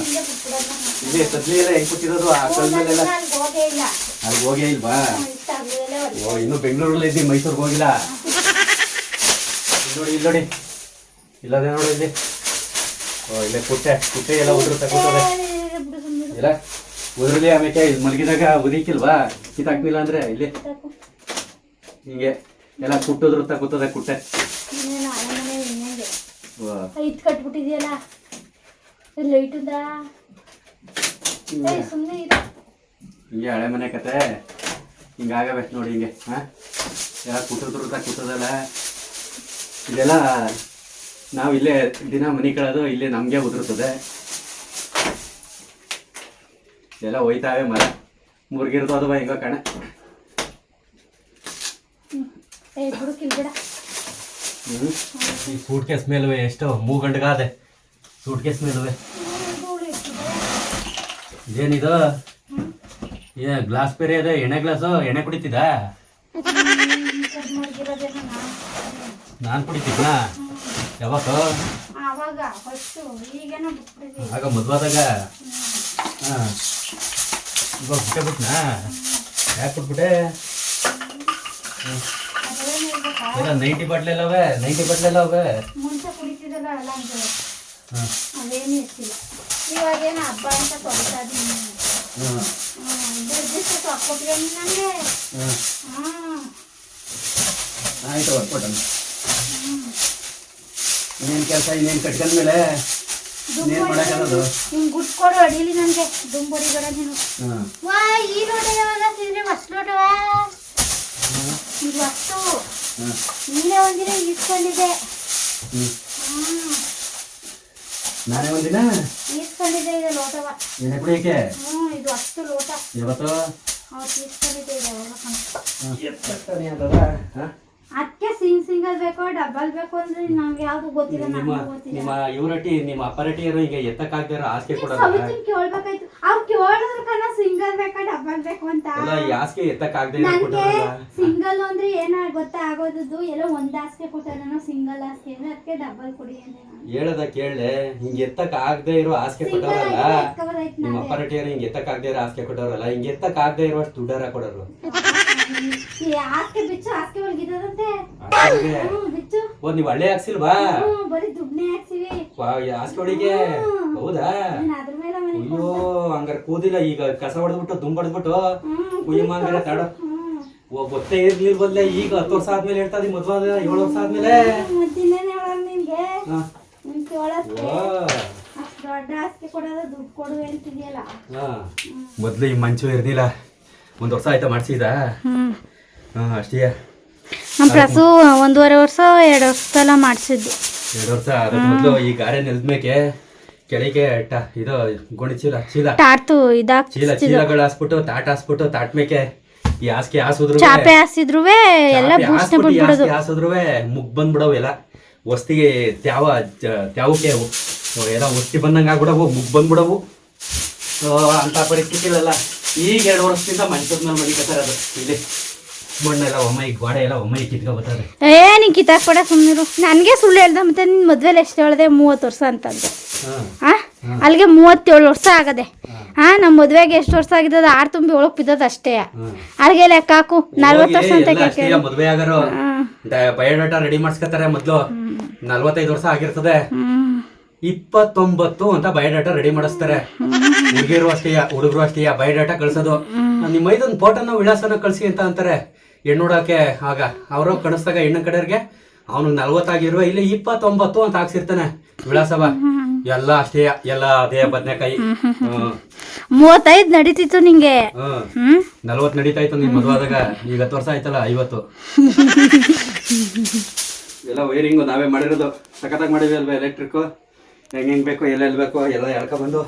ಇಲ್ಲಿ ಸದ್ಲಿ ಎಲ್ಲ ಹೆಂಗ್ ಕೂತಿರೋದು ಆ ಕಲ್ ಮೇಲೆಲ್ಲ ಅಲ್ಲಿ ಹೋಗೇ ಇಲ್ವಾ? ಓ ಇನ್ನು ಬೆಂಗಳೂರಲ್ಲಿ ಇದ್ದೀನಿ ಮೈಸೂರಿಗೆ ಹೋಗಿಲ್ಲ? ಇಲ್ಲಿ ನೋಡಿ ಇಲ್ಲಿ ನೋಡಿ. ಇಲ್ಲದೆ ನೋಡಿ ಇಲ್ಲಿ. ಓ ಇಲ್ಲೇ ಕುಟ್ಟೆ ಕುಟ್ಟೆ ಎಲ್ಲ ಉದುರು ತಗೋತದೆ. ಇಲ್ಲ ಉದುರಲಿ ಆಮೇಲೆ ಇದು ಮಲಗಿದಾಗ ಉದಿಕಿಲ್ವಾ? ಕಿತ್ತಾಕ್ಲಿಲ್ಲ ಅಂದ್ರೆ ಇಲ್ಲಿ. ಹಿಂಗೆ. ಎಲ್ಲ ಕುಟ್ಟದ್ರು ತಗೋತದ ಕುಟ್ಟೆ. ಇದ್ ಕಟ್ಬಿಟ್ಟಿದ್ಯಲ್ಲ? ಲೈಟ್ ಉಂದ? ಸುಮ್ಮನೆ ಹಿಂಗೆ ಹಳೆ ಮನೆ ಕತೆ. ಆಗಬೇಕು ನೋಡಿ ಹಿಂಗೆ ಹಾ? ಎಲ್ಲ ಕುಟ್ಟುದ್ರುತ್ತ ಕೂತದಲ್ಲ ಇದೆಲ್ಲ ನಾವು ಇಲ್ಲೇ ದಿನ ಮನೆ ಕಳೋದು ಇಲ್ಲಿ ನಮಗೆ ಉದುರ್ತದೆ. ಎಲ್ಲ ಹೋಯ್ತಾವೆ ಮರ. ಮುರ್ಗಿರ್ದು ಹಿಂಗ ಹೆಂಗೋ ಕಣ ಏ ಬಿಡು ಕಿಲ್ಬಿಡ ಹ್ಮ್. ಈ ಸೂಟ್ ಕೇಸ್ ಮೇಲುವೆ ಎಷ್ಟು ಮೂರು ಗಂಟೆಗಾದೆ ಸೂಟ್ ಕೇಸ್ ಮೇಲುವೆ. ಇದೇನಿದು? ಏ ಗ್ಲಾಸ್ ಬೇರೆ ಇದೆ ಎಣ್ಣೆ ಗ್ಲಾಸು ಎಣ್ಣೆ ಕುಡಿತಿದ್ದ ನಾನು ಕುಡಿತಿದ್ನಾ? ಯಾವಾಗ? ಆಗ ಮದುವಾದಾಗ? ಹಾಂ. ಇವಾಗ ಬಿಟ್ಟೆ ಬಿಟ್ನಾ? ಯಾಕೆ ಕೊಟ್ಬಿಟ್ಟೆ ಇಲ್ಲ ನೈಂಟಿ ನೈಟಿ ನೈಂಟಿ ಬಾಟ್ಲೆಲ್ಲವೆ. ಮುಂಚೆ ಕುಡಿತಿದ್ದಲ್ಲ ಅಲ್ಲ ಅಂತ ಅದೇನು ಇರ್ತಿಲ್ಲ. ಹಬ್ಬ ಅಂತ ಕೊಡ್ತಾ ನನಗೆ ಹಾಂ. ಆಯ್ತು ಹೊರ್ಕೊಟ್ಟಣ ಇನ್ನೇನು ಕೆಲಸ ಇನ್ನೇನು ಕಟ್ಕೊಂಡ್ಮೇಲೆ ಇನ್ನೇನು ಮಾಡೋಕ್ಕಾಗೋದು ನಿಮ್ಗೆ ಗುಡ್ ಕೊಡು ಅಡಿಲಿ ನನಗೆ. ದುಂಬರಿ ಬೇಡ ನೀನು. ಹಾಂ. ವಾ ಈ ಲೋಟ ಯಾವಾಗ ತಿಂದ್ರೆ ಹೊಸ ಲೋಟವಾ ಇದು ಅಷ್ಟು ನೀನೇ ಒಂದಿನ ಇಸ್ಕೊಂಡಿದ್ದೆ ನಾನೇ ಒಂದಿನ? ಇಸ್ಕೊಂಡಿದ್ದೆ ಇದು ಲೋಟವ. ಎಣ್ಣೆ ಕುಡಿಯಕ್ಕೆ ಹ್ಞೂ ಇದು ಅಷ್ಟು ಲೋಟ. ಯಾವತ್ತು ಅವತ್ತು ಇಸ್ಕೊಂಡಿದ್ದೆ ಇದು ಯಾವಾಗ. ಎತ್ತಾನೆ ಅಂತದ ಹಾಂ? ಅದಕ್ಕೆ ಸಿಂಗ್ ಸಿಂಗಲ್ ಬೇಕೋ ಡಬಲ್ ಬೇಕು ಅಂದ್ರೆ ನಮ್ಗೆ ಯಾವ್ದು ಗೊತ್ತಿಲ್ಲ ನಿಮ್ಮ ನಮ್ಗೆ ಗೊತ್ತಿಲ್ಲ. ನಿಮ್ಮ ಇವರಟಿ ನಿಮ್ಮ ಅಪರಟಿ ಈಗ ಎತ್ತಕಾಗ್ದಾರ ಹಾಸಿಗೆ ಈಗ ಕೊಡೋಲ್ಲ. ಸವಿತಿನ್ ಕೇಳ್ಬೇಕಾಯ್ತು. ಅವ್ರು ಕೇಳಿದ್ರು ಕಣ ಸಿಂಗಲ್ ಬೇಕಾ ಡಬಲ್ ಬೇಕು ಅಂತ. ಅಲ್ಲ ಈ ಹಾಸಿಗೆ ಎತ್ತಕ್ಕಾಗ್ದೇ ಇರೋ ನನ್ಗೆ ಸಿಂಗಲ್ ಅಂದ್ರೆ ಏನ ಗೊತ್ತಾ ಆಗೋದದ್ದು? ಎಲ್ಲೋ ಒಂದ್ ಆಸ್ಕೆ ಕೊಟ್ಟಾರ ಸಿಂಗಲ್ ಆಸ್ಕೆ ಅಂದ್ರೆ ಅದಕ್ಕೆ ಡಬಲ್ ಕೊಡಿ ನಾನು. ಹೇಳದ ಕೇಳಲೆ ಹಿಂಗ್ ಎತ್ತಕ್ ಆಗದೆ ಇರೋ ಹಾಸಿಗೆ ಕೊಟ್ಟವರಲ್ಲ. ನಿಮ್ಮ ನಾನೇ. ಅಪರಟಿಯರು ಹಿಂಗೆ ಎತ್ತಕ್ ಆಗದೆ ಇರೋ ಹಾಸಿಗೆ ಕೊಟ್ಟೋರಲ್ಲ ಹಿಂಗ್ ಎತ್ತಕ್ ಆಗದೆ ಅಷ್ಟು ದುಡ್ಡಾರ ಕೊಡೋರು. ಹಾಸಿಗೆ ಬಿಚ್ಚು ಓ ನೀವು ಹಳ್ಳಿ ಹಾಕ್ಸಿಲ್ವಾ? ಬರೀ ದುಡ್ಡನ್ನೇ ಹಾಕ್ಸಿವಿ. ಹಾಸಿಗೆ ಒಳಗೆ? ಹೌದಾ? ನೀನ್ ಅದ್ರ ಮೇಲೆ ಅಯ್ಯೋ ಹಂಗಾರೆ ಕೂದಿಲ್ಲ ಈಗ ಕಸ ಹೊಡೆದ್ಬಿಟ್ಟು ದುಂಬ್ ಹೊಡೆದ್ಬಿಟ್ಟು ಹ್ಞೂ ತಡ. ಓ ಗೊತ್ತೇ ಇರ್ಲಿಲ್ಲ ಬದಲೇ ಈಗ ಹತ್ತು ವರ್ಷ ಆದ್ಮೇಲೆ ಹೇಳ್ತಾ ಇದೀನಿ ಮದ್ವೆ ಏಳು ವರ್ಷ ಆದ್ಮೇಲೆ. ಮೊದ್ಲು ಈ ಮಂಚು ಇರ್ಲಿಲ್ಲ ಒಂದ್ ವರ್ಷ ಆಯ್ತಾ ಮಾಡಿಸಿದ? ಹಾ ಅಷ್ಟೇ. ನಮ್ಮ ಪ್ರಸು ಒಂದೂವರೆ ವರ್ಷ ಎರಡು ವರ್ಷದಲ್ಲ ಮಾಡಿಸಿದ್ದು. ಎರಡು ವರ್ಷ ಅದ್ರ ಮೊದ್ಲು ಈ ಗಾರೆ ನೆಲ್ದ್ಮೇಕೆ ಕೆಳಗೆ ಟ ಇದು ಗೋಣಿ ಚೀಲ ಚೀಲ. ಟಾರ್ತು ಇದಾಕ್ ಚೀಲ ಚೀಲಗಳು ಹಾಸ್ಬಿಟ್ಟು ತಾಟ್ ಹಾಸ್ಬಿಟ್ಟು ತಾಟ್ ಮೇಕೆ ಈ ಹಾಸಿಗೆ ಹಾಸಿದ್ರು ಚಾಪೆ ಹಾಸಿದ್ರು ಎಲ್ಲ ಹಾಸಿದ್ರು ಮುಗ್ ಬಂದ್ಬಿಡವು ಎಲ್ಲ. ವಸ್ತಿಗೆ ತ್ಯಾವ ತ್ಯಾವಕ್ಕೆ ಎಲ್ಲ ವಸ್ತಿ ಬಂದಂಗೆ ಆಗ್ಬಿಡವು ಮುಗ್ ಬಂದ್ಬಿಡವು. ಅಂತ ಪರಿಸ್ಥಿತಿ ಪರಿಸ್ಥಿತಿಲೆಲ್ಲ. ಈಗ ಎರಡು ವರ್ಷದಿಂದ ಮಂಚದ ಮೇಲೆ ಮಡಿಕತ್ತಾರ ಅದು. ಇಲ್ಲಿ. ಮಣ್ಣೆಲ್ಲ ಒಮ್ಮೆ ಗೋಡೆ ಎಲ್ಲ ಒಮ್ಮೆ ಕಿತ್ಕೊಬತ್ತಾರೆ ಏ ನೀನ್ ಕಿತಾಕ್ ಕೊಡ ಸುಮ್ಮನಿರು ನನಗೆ ಸುಳ್ಳು ಹೇಳ್ದೆ ಮತ್ತೆ ನಿನ್ ಮದ್ವೆಲಿ ಎಷ್ಟು ಹೇಳ್ದೆ ಮೂವತ್ತು ವರ್ಷ ಅಂತಂದು. ಹಾ. ಆ? ಅಲ್ಲಿಗೆ ಮೂವತ್ತೇಳು ವರ್ಷ ಆಗದೆ. ಹಾ. ನಮ್ಮ ಮದ್ವೆಗೆ ಎಷ್ಟು ವರ್ಷ ಆಗಿದ್ದದ? ಆರು ತುಂಬಿ ಒಳಗ್ ಬಿದ್ದದ ಅಷ್ಟೇ. ಅಲ್ಲಿಗೆ ಲೆಕ್ಕ ಹಾಕು? ನಲ್ವತ್ತು ವರ್ಷ ಅಂತ ಕೇಳ್ಕೆ ಮದ್ವೆ ಆಗಾರು ಬಯೋಡಾಟಾ ರೆಡಿ ಮಾಡಿಸ್ಕೊತಾರೆ ಮೊದ್ಲು. ನಲ್ವತ್ತೈದು ವರ್ಷ ಆಗಿರ್ತದೆ. ಇಪ್ಪತ್ತೊಂಬತ್ತು ಅಂತ ಬಯೋಡಾಟಾ ರೆಡಿ ಮಾಡಿಸ್ತಾರೆ. ಹುಡುಗಿರು ಅಷ್ಟೇಯ ಹುಡುಗರು ಅಷ್ಟೇಯ ಬಯೋಡಾಟಾ ಕಳ್ಸೋದು. ನಿಮ್ಮ ಐದೊಂದು ಫೋಟೋನ ವಿಳಾಸನ ಕಳ್ಸಿ ಅಂತ ಅಂತಾರೆ. ಹೆಣ್ಣು ನೋಡಕ್ಕೆ ಆಗ ಅವರು ಕಳಿಸ್ದಾಗ ಹೆಣ್ಣ ಕಡೆಯವ್ರಿಗೆ ಅವನು ನಲ್ವತ್ತಾಗಿರುವ ಇಲ್ಲಿ ಇಪ್ಪತ್ತೊಂಬತ್ತು ಅಂತ ಹಾಕ್ಸಿರ್ತಾನೆ ವಿಳಾಸವ. ಎಲ್ಲ ಅಷ್ಟೇ ಎಲ್ಲ ಅದೇ ಬದನೆಕಾಯಿ. ಮೂವತ್ತೈದು ನಡೀತಿತ್ತು ನಿಂಗೆ. ನಲ್ವತ್ತು ನಡೀತಾ ಇತ್ತು ನಿನ್ ಮದುವಾದಾಗ. ಈಗ ಹತ್ತು ವರ್ಷ ಆಯ್ತಲ್ಲ ಐವತ್ತು. ಎಲ್ಲ ವೈರಿಂಗು ನಾವೇ ಮಾಡಿರೋದು. ಸಖತ್ತಾಗಿ ಮಾಡಿದ್ವಿ ಅಲ್ವಾ ಎಲೆಕ್ಟ್ರಿಕ್ಕು ಹೆಂಗೆ ಹೆಂಗೆ ಬೇಕು ಎಲ್ಲೆಲ್ಲಿ ಬೇಕು ಎಲ್ಲ ಎಳ್ಕೊಬಂದು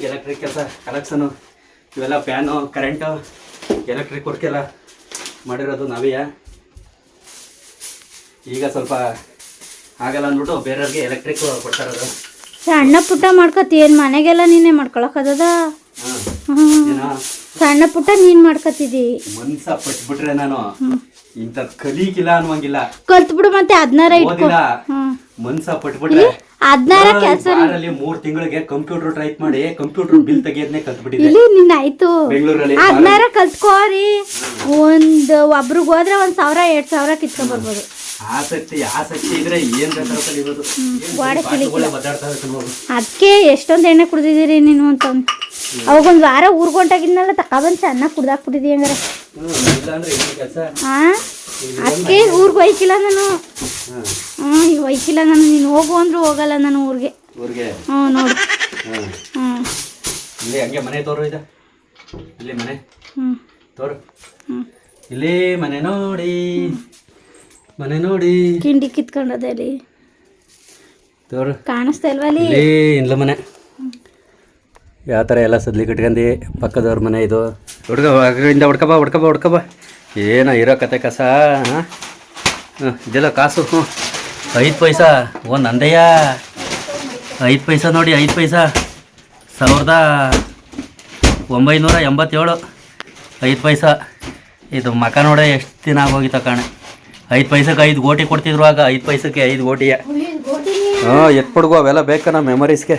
ಎಲೆಕ್ಟ್ರಿಕ್ ಕೆಲಸ ಕಲೆಕ್ಷನು ಇವೆಲ್ಲ ಫ್ಯಾನು ಕರೆಂಟು ಎಲೆಕ್ಟ್ರಿಕ್ ವರ್ಕೆಲ್ಲ ಮಾಡಿರೋದು ನಾವೇ. ಈಗ ಸ್ವಲ್ಪ ಆಗಲ್ಲ ಅಂದ್ಬಿಟ್ಟು ಬೇರೆಯವ್ರಿಗೆ ಎಲೆಕ್ಟ್ರಿಕ್ ಕೊಡ್ತಾರದು ಸಣ್ಣ ಪುಟ್ಟ ಮಾಡ್ಕೊತಿ ಏನ್ ಮನೆಗೆಲ್ಲ ನೀನೇ ಏನೋ ಸಣ್ಣ ಪುಟ್ಟ ನೀನ್ ಮಾಡ್ಕೊತಿದ್ದಿ ಮನ್ಸ ಪಟ್ಬಿಟ್ರೆ ನಾನು. ಇಂತ ಕಲೀಕಿಲ್ಲ ಅನ್ನುವಂಗಿಲ್ಲ. ಕಲ್ತ್ಬಿಡು ಮತ್ತೆ ಹ್ಮ್. ಮನ್ಸ ಪಟ್ಬಿಟ್ರೆ ಹದಿನಾರ ಕೆಲ್ಸ ವಾರಲ್ಲಿ ಮೂರ್ ತಿಂಗಳಿಗೆ ಕಂಪ್ಯೂಟರ್ ಟೈಪ್ ಮಾಡಿ ಕಂಪ್ಯೂಟರ್ ಬಿಲ್ ತೆಗಿಯೋದನ್ನೇ ಕಲ್ತ್ಬಿಟ್ಟಿದೆ ಇಲ್ಲಿ ನಿನ್ ಆಯ್ತು. ಬೆಂಗಳೂರಲ್ಲಿ ಹದಿನಾರ ಕಲ್ತ್ಕೋರಿ. ಒಂದ್ ಒಬ್ರಿಗೆ ಹೋದ್ರೆ ಒಂದ್ ಸಾವಿರ ಎರಡ್ ಸಾವಿರ ಕಿತ್ಕೊಂಡ್ ಬರ್ಬೋದು. ಆಸಕ್ತಿ ಆಸಕ್ತಿ ಇದ್ರೆ ಏನ್ ಬೇಕಾದ್ರೂ ಕಲಿಬೋದು. ಅದಕ್ಕೆ ಎಷ್ಟೊಂದ್ ಎಣ್ಣೆ ಕುಡ್ದಿದ್ದೀರಿ ನೀನು ಅಂತ ಅವಾಗ ಒಂದ್ ವಾರ ಊರ್ಗೊಂಟಾಗಿದ್ನಲ್ಲ ತಕೊಬಂದ್ ಚೆನ್ನಾಗಿ ಕುಡ್ದಾಕ್ಬಿಟ್ಟಿದಿ ಹಂಗಾರೆ ಹಾ ಅದಕ್ಕೆ ಊರ್ಗೆ ಒಯ್ಕಿಲ್ಲ ನಾನು. ಹ್ಞೂ ಈಗ ಒಯ್ಕಿಲ್ಲ ನಾನು. ನೀನು ಹೋಗು ಅಂದ್ರೂ ಹೋಗಲ್ಲ ನಾನು ಊರಿಗೆ. ಊರಿಗೆ? ಹ್ಞೂ ನೋಡು. ಹ್ಞೂ ಇಲ್ಲಿ ಹಂಗೆ ಮನೆ ತೋರು ಇದೆ. ಇಲ್ಲಿ ಮನೆ. ಹ್ಞೂ ತೋರು. ಇಲ್ಲಿ ಮನೆ ನೋಡಿ. ಮನೆ ನೋಡಿ. ಕಿಂಡಿ ಕಿತ್ಕೊಂಡದೆ ಅಲ್ಲಿ. ತೋರು. ಕಾಣಿಸ್ತಾ ಇಲ್ವಾ ಅಲ್ಲಿ? ಇಲ್ಲಿ ಮನೆ. ಯಾವ ಥರ ಎಲ್ಲ ಸದ್ಲಿ ಕಟ್ಕಂಡು. ಪಕ್ಕದವ್ರ ಮನೆ ಇದು. ಹುಡ್ಕ ಹುಡ್ಕಬ ಹುಡ್ಕಬ ಹುಡ್ಕಬ ಏನೋ ಇರೋ ಕತೆ ಕಸ ಹಾಂ? ಇದೆಲ್ಲ ಕಾಸು ಹ್ಞೂ. ಐದು ಪೈಸಾ ಒಂದು ನಂದಯ್ಯ. ಐದು ಪೈಸಾ ನೋಡಿ ಐದು ಪೈಸಾ. ಸಾವಿರದ ಒಂಬೈನೂರ ಎಂಬತ್ತೇಳು. ಐದು ಪೈಸಾ. ಇದು ಮಕ ನೋಡೆ ಎಷ್ಟು ದಿನ ಆಗೋಗಿತ್ತ ಕಾಣೆ. ಐದು ಪೈಸಕ್ಕೆ ಐದು ಗೋಟಿ ಕೊಡ್ತಿದ್ರು ಆಗ ಐದು ಪೈಸಕ್ಕೆ ಐದು ಗೋಟಿಯ. ಹಾಂ ಎತ್ಪಡ್ಗು ಅವೆಲ್ಲ ಬೇಕಾ ನಮ್ಮ ಮೆಮರೀಸ್ಗೆ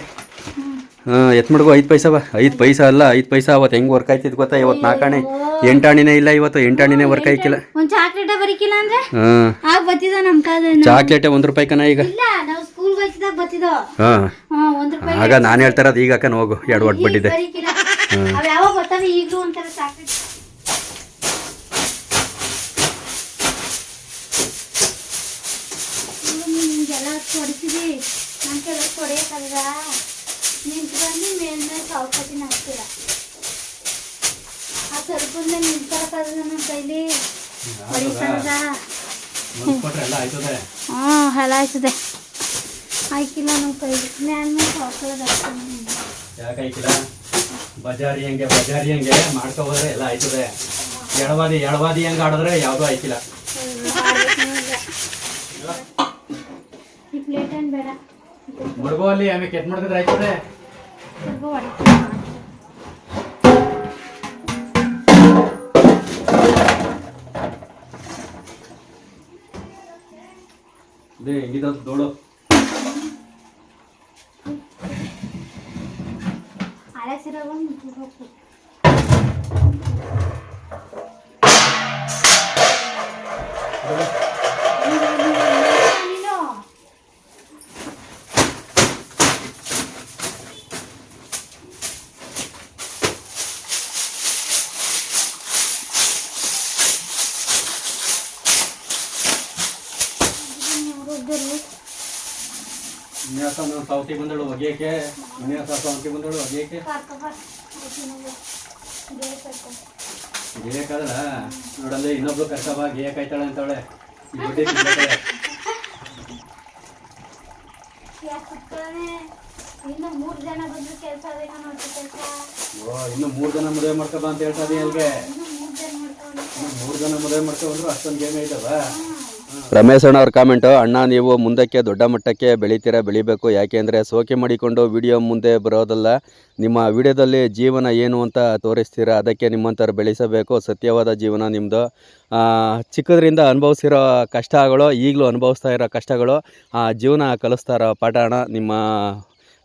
ಹಾಂ ಎತ್ ಮಾಡ್ಕೋ ಐದು ಪೈಸಾ ಬಾ. ಐದು ಪೈಸ ಅಲ್ಲ ಐದು ಪೈಸಾ ಅವತ್ತು ಹೆಂಗೆ ವರ್ಕ್ ಆಯ್ತಿದ್ ಗೊತ್ತಾ? ಇವತ್ತು ನಾಲ್ಕಾಣೆ ಎಂಟಾಣಿನೇ ಇಲ್ಲ ಇವತ್ತು ಎಂಟಾಣಿನೇ ವರ್ಕ್ ಆಯ್ಕಿಲ್ಲ ಒಂದ್ ಚಾಕ್ಲೇಟ ಬರೀಕಿಲ್ಲ ಅಂದ್ರೆ? ಹಾಂ. ಆಗ ಬತ್ತಿದ ನಮ್ ಕಾದ ಚಾಕ್ಲೇಟೇ ಒಂದು ರೂಪಾಯಿ ಕಣ ಈಗ. ಇಲ್ಲ ನಾವು ಸ್ಕೂಲ್ ಬಚ್ಚಿದಾಗ ಬತ್ತಿದ? ಹಾಂ. ಹಾ ಒಂದ್ ರೂಪಾಯಿ ಆಗ ನಾನು ಹೇಳ್ತಾ ಇರೋದು ಈಗ ಅಕ್ಕನ ಹೋಗು ಎರಡು ಒಟ್ಟು ಬಡ್ಡಿದೆ ಬರೀಕಿಲ್ಲ. ಅವ್ ಯಾವಾಗ ಬರ್ತಾವೆ ಈಗ್ಲೂ ಒಂಥರ ಚಾಕ್ಲೇಟ್ ನಿಮ್ಗೆಲ್ಲ ಕೊಡ್ತೀವಿ ನನ್ ಕೆಲಸ ಕೊಡೆಯಕ್ಕಾಗದ ನಿಂತು ಬಂದು ಮೇಲ್ಮೇಲೆ ಚೌಕಟ್ಟಿನ ಹಾಕ್ತೀರ ಆ ಸ್ವಲ್ಪದಿಂದ ನಿಂತ್ಕೊಳಕ್ಕಾಗದ ನಮ್ಮ ಕೈಲಿ. ಹೊಡಿತಾರದ ಹ್ಞೂ ಎಲ್ಲ ಆಯ್ತದೆ? ಆಯ್ಕಿಲ್ಲ ನಮ್ಮ ಕೈಲಿ. ಮ್ಯಾಲ್ ಮೇಲೆ ಸಾವುಕೊಳ್ಳೋದು ಯಾಕೆ ಆಯ್ಕಿಲ್ಲ ಬಜಾರಿ ಹಂಗೆ ಬಜಾರಿ ಹಂಗೆ ಮಾಡ್ಕೊ ಹೋದ್ರೆ ಎಲ್ಲ ಆಯ್ತದೆ. ಎಡವಾದಿ ಎಡವಾದಿ ಹಂಗೆ ಆಡಿದ್ರೆ ಯಾವುದೂ ಆಯ್ಕಿಲ್ಲ ಬೇಡ. ಮುಡ್ಗೋ ಅಲ್ಲಿ ಆಮೇಲೆ ಕೆಟ್ ಮಾಡ್ತಿದ್ರೆ ಆಯ್ತದೆ? ಸ್ವಲ್ಪ ಹೊಡಿತೀನಿ ಇದು ಹೆಂಗಿದೆ ದೋಳು ಹಳೆ ಸಿರಗ ಹೋಗ್ಬೇಕು ನೀನು ಬಂದಳು ಮನೆಯ ಇನ್ಯಾಸ ಸೌತಿ ಬಂದಳು ಅದೇಕೆ ಗೇಯಕ್ಕದಲ್ಲ ನೋಡಲ್ಲಿ ಇನ್ನೊಬ್ಳು ಕರ್ಕಬ ಗೇಯಕ್ ಆಯ್ತಾಳೆ ಅಂತಾಳೆ ಈ. ಇನ್ನು ಮೂರು ಜನ ಮದುವೆ ಮಾಡ್ಕೊಬ ಅಂತ ಹೇಳ್ತಾ ಇದೀನಿ ಅಲ್ಗೆ? ಇನ್ನು ಮೂರು ಜನ ಮದುವೆ ಮಾಡ್ಕೊಂಡ್ರು ಅಷ್ಟೊಂದು ಗೇಮ್ ಐತವ ರಮೇಶ್ ಅಣ್ಣ ಅವ್ರ ಕಾಮೆಂಟು ಅಣ್ಣ, ನೀವು ಮುಂದಕ್ಕೆ ದೊಡ್ಡ ಮಟ್ಟಕ್ಕೆ ಬೆಳಿತೀರಾ, ಬೆಳಿಬೇಕು. ಯಾಕೆಂದರೆ ಸೋಕೆ ಮಾಡಿಕೊಂಡು ವಿಡಿಯೋ ಮುಂದೆ ಬರೋದಲ್ಲ. ನಿಮ್ಮ ವಿಡಿಯೋದಲ್ಲಿ ಜೀವನ ಏನು ಅಂತ ತೋರಿಸ್ತೀರಾ, ಅದಕ್ಕೆ ನಿಮ್ಮಂಥವ್ರು ಬೆಳೆಸಬೇಕು. ಸತ್ಯವಾದ ಜೀವನ ನಿಮ್ಮದು ಚಿಕ್ಕದ್ರಿಂದ ಅನುಭವಿಸಿರೋ ಕಷ್ಟಗಳು, ಈಗಲೂ ಅನುಭವಿಸ್ತಾ ಇರೋ ಕಷ್ಟಗಳು, ಆ, ಜೀವನ ಕಲಿಸ್ತಾ ಇರೋ ಪಾಠ ಅಣ್ಣ. ನಿಮ್ಮ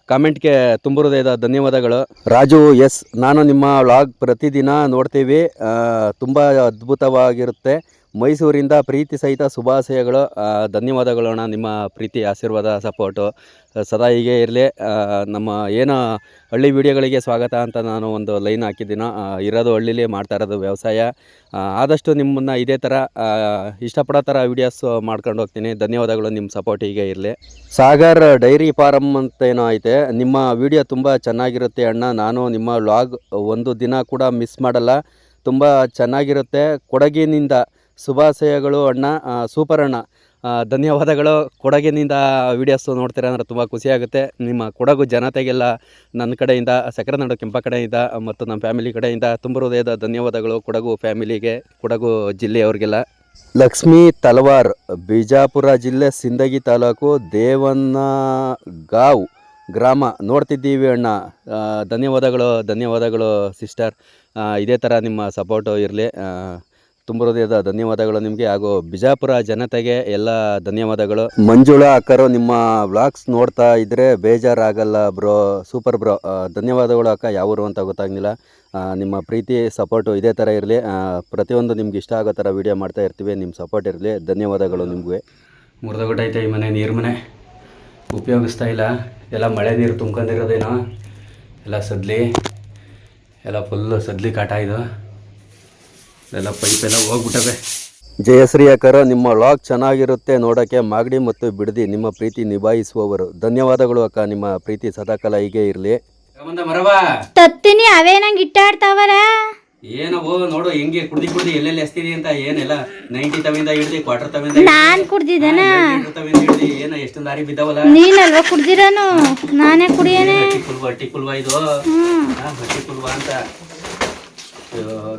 ಕಾಮೆಂಟ್ಗೆ ತುಂಬ ಹೃದಯದ ಧನ್ಯವಾದಗಳು. ರಾಜು, ಎಸ್, ನಾನು ನಿಮ್ಮ ವ್ಲಾಗ್ ಪ್ರತಿದಿನ ನೋಡ್ತೀವಿ. ತುಂಬ ಅದ್ಭುತವಾಗಿರುತ್ತೆ. ಮೈಸೂರಿಂದ ಪ್ರೀತಿ ಸಹಿತ ಶುಭಾಶಯಗಳು. ಆ, ಧನ್ಯವಾದಗಳು ಅಣ್ಣ ನಿಮ್ಮ ಪ್ರೀತಿ ಆಶೀರ್ವಾದ ಸಪೋರ್ಟು ಸದಾ ಹೀಗೆ ಇರಲಿ. ನಮ್ಮ ಏನು ಹಳ್ಳಿ ವಿಡಿಯೋಗಳಿಗೆ ಸ್ವಾಗತ ಅಂತ ನಾನು ಒಂದು ಲೈನ್ ಹಾಕಿದ್ದೀನೋ. ಇರೋದು ಹಳ್ಳಿಲಿ ಮಾಡ್ತಾ ಇರೋದು ವ್ಯವಸಾಯ. ಆದಷ್ಟು ನಿಮ್ಮನ್ನು ಇದೇ ಥರ ಇಷ್ಟಪಡೋ ಥರ ವೀಡಿಯೋಸ್ ಮಾಡ್ಕೊಂಡು ಹೋಗ್ತೀನಿ. ಧನ್ಯವಾದಗಳು ನಿಮ್ಮ ಸಪೋರ್ಟ್ ಹೀಗೆ ಇರಲಿ. ಸಾಗರ್ ಡೈರಿ ಫಾರಮ್ ಅಂತ ಏನೋ ಐತೆ. ನಿಮ್ಮ ವಿಡಿಯೋ ತುಂಬ ಚೆನ್ನಾಗಿರುತ್ತೆ ಅಣ್ಣ. ನಾನು ನಿಮ್ಮ ವ್ಲಾಗ್ ಒಂದು ದಿನ ಕೂಡ ಮಿಸ್ ಮಾಡಲ್ಲ. ತುಂಬ ಚೆನ್ನಾಗಿರುತ್ತೆ. ಕೊಡಗಿನಿಂದ ಶುಭಾಶಯಗಳು ಅಣ್ಣ. ಸೂಪರ್ ಅಣ್ಣ. ಧನ್ಯವಾದಗಳು. ಕೊಡಗಿನಿಂದ ವೀಡಿಯೋಸ್ ನೋಡ್ತೀರ ಅಂದರೆ ತುಂಬ ಖುಷಿಯಾಗುತ್ತೆ ನಿಮ್ಮ ಕೊಡಗು ಜನತೆಗೆಲ್ಲ ನನ್ನ ಕಡೆಯಿಂದ ಸಕ್ಕರೆನಾಡು ಕೆಂಪ ಕಡೆಯಿಂದ ಮತ್ತು ನಮ್ಮ ಫ್ಯಾಮಿಲಿ ಕಡೆಯಿಂದ ತುಂಬ ಹೃದಯದ ಧನ್ಯವಾದಗಳು ಕೊಡಗು ಫ್ಯಾಮಿಲಿಗೆ ಕೊಡಗು ಜಿಲ್ಲೆಯವ್ರಿಗೆಲ್ಲ. ಲಕ್ಷ್ಮೀ ತಲವಾರ್, ಬಿಜಾಪುರ ಜಿಲ್ಲೆ ಸಿಂದಗಿ ತಾಲೂಕು ದೇವನಗಾವ್ ಗ್ರಾಮ. ನೋಡ್ತಿದ್ದೀವಿ ಅಣ್ಣ. ಧನ್ಯವಾದಗಳು ಧನ್ಯವಾದಗಳು ಸಿಸ್ಟರ್ ಇದೇ ಥರ ನಿಮ್ಮ ಸಪೋರ್ಟು ಇರಲಿ. ತುಂಬ ಹೃದಯದ ಧನ್ಯವಾದಗಳು ನಿಮಗೆ ಹಾಗೂ ಬಿಜಾಪುರ ಜನತೆಗೆ ಎಲ್ಲ ಧನ್ಯವಾದಗಳು. ಮಂಜುಳಾ ಅಕ್ಕರು ನಿಮ್ಮ ವ್ಲಾಗ್ಸ್ ನೋಡ್ತಾ ಇದ್ದರೆ ಬೇಜಾರಾಗಲ್ಲ ಬ್ರೋ ಸೂಪರ್ ಬ್ರೋ. ಧನ್ಯವಾದಗಳು ಅಕ್ಕ ಯಾವರು ಅಂತ ಗೊತ್ತಾಗ್ಲಿಲ್ಲ. ನಿಮ್ಮ ಪ್ರೀತಿ ಸಪೋರ್ಟು ಇದೇ ಥರ ಇರಲಿ. ಪ್ರತಿಯೊಂದು ನಿಮ್ಗೆ ಇಷ್ಟ ಆಗೋ ಥರ ವೀಡಿಯೋ ಮಾಡ್ತಾ ಇರ್ತೀವಿ ನಿಮ್ಮ ಸಪೋರ್ಟ್ ಇರಲಿ. ಧನ್ಯವಾದಗಳು ನಿಮಗೆ. ಮುರಿದೋಗೈತೆ ಈ ಮನೆ ನೀರು ಮನೆ. ಉಪಯೋಗಿಸ್ತಾ ಇಲ್ಲ. ಎಲ್ಲ ಮಳೆ ನೀರು ತುಂಬ್ಕೊಂಡಿರೋದೇನೋ. ಎಲ್ಲ ಸದ್ಲಿ ಎಲ್ಲ ಫುಲ್ಲು ಸದ್ಲಿ ಕಾಟ ಇದು. ಎಲ್ಲ ಪೈಪ್ ಎಲ್ಲ ಹೋಗ್ಬಿಟ್ಟವೆ. ಜಯಶ್ರೀ ಅಕ್ಕರ ನಿಮ್ಮ ವ್ಲಾಗ್ ಚೆನ್ನಾಗಿರುತ್ತೆ ನೋಡೋಕ್ಕೆ ಮಾಗಡಿ ಮತ್ತು ಬಿಡದಿ ನಿಮ್ಮ ಪ್ರೀತಿ ನಿಭಾಯಿಸುವವರು. ಧನ್ಯವಾದಗಳು ಅಕ್ಕ ನಿಮ್ಮ ಪ್ರೀತಿ ಸದಾಕಾಲ ಹೀಗೆ ಇರಲಿ. ಮರವಾ ತತ್ತೀನಿ ಅವೇ ನಂಗೆ ಇಟ್ಟಾಡ್ತಾವಲ್ಲ ಏನವೋ ನೋಡು ಹೆಂಗೆ ಕುಡ್ದಿ ಕುಡ್ದಿ ಎಲ್ಲೆಲ್ಲಿ ಎಸ್ತಿದಿ ಅಂತ ಏನೆಲ್ಲ ನೈಂಟಿ ತವಿಂದ ಹಿಡ್ದಿ ಕ್ವಾರ್ಟರ್ ತವಿಂದ ನಾನ್ ಕುಡ್ದಿದ್ದೇನ? ತವಿಂದ ಹಿಡ್ದಿ ಏನ ಎಷ್ಟೊಂದು ದಾರಿ ಬಿದ್ದಾವಲ್ಲ? ನೀನಲ್ವಾ ಕುಡ್ದಿರನು? ನಾನೇ ಕುಡಿಯೇನೆ. ಹಟ್ಟಿ ಕುಲ್ವ ಹಟ್ಟಿ ಕುಲ್ವ ಇದು. ಹಟ್ಟಿ ಕುಲ್ವ ಅಂತ.